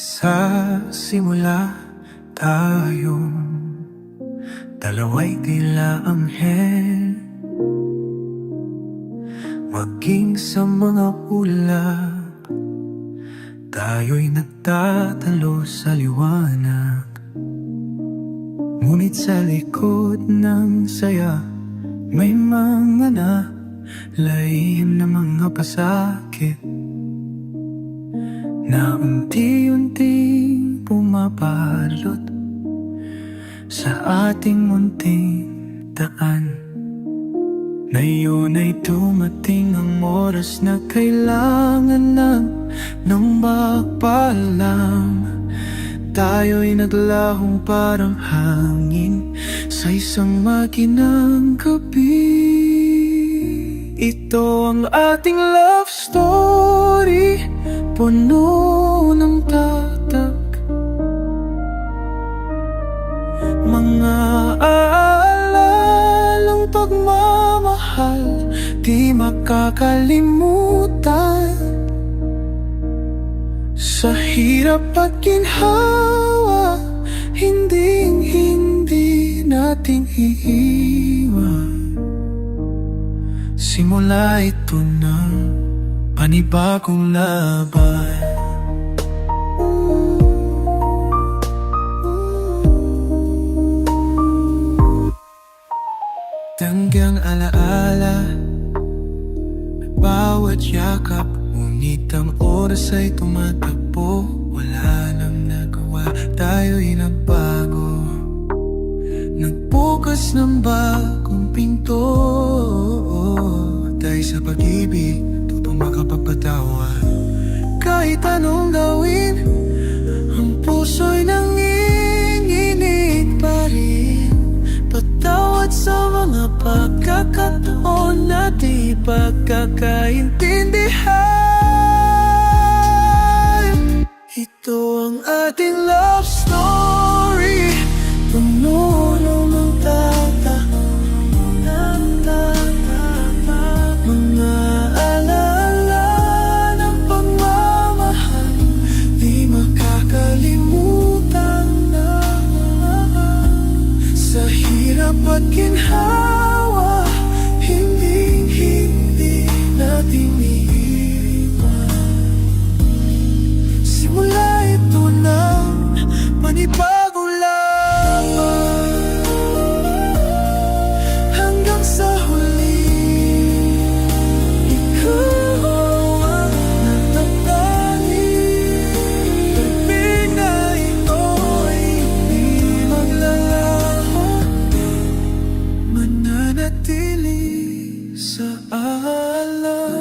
Sa simula tayong dalawa'y tila anghel. Maging sa mga ulap Tayo'y nagtatalo sa liwanag. Ngunit sa likod ng saya May mga nalayan na mga pasakit Na unti-unting pumapalot Sa ating munting daan. Ngayon ay dumating ang oras na kailangan ng ng magpaalam. Tayo'y naglahong parang hangin Sa isang makinang gabi. Ito ang ating love story Puno Mga aalalang pagmamahal Di makakalimutan. Sa hirap at ginhawa Hindi hindi natin iiwan. Simula ito na panibagong laban Tanggang alaala. Bawat yakap Ngunit ang oras ay tumatakbo Wala nang nagawa Tayo'y nagbago. Nagbukas ng bagong pinto. Dahil sa pag-ibig pagkakataon na di pagkakaintindihan. Ito ang ating love story love.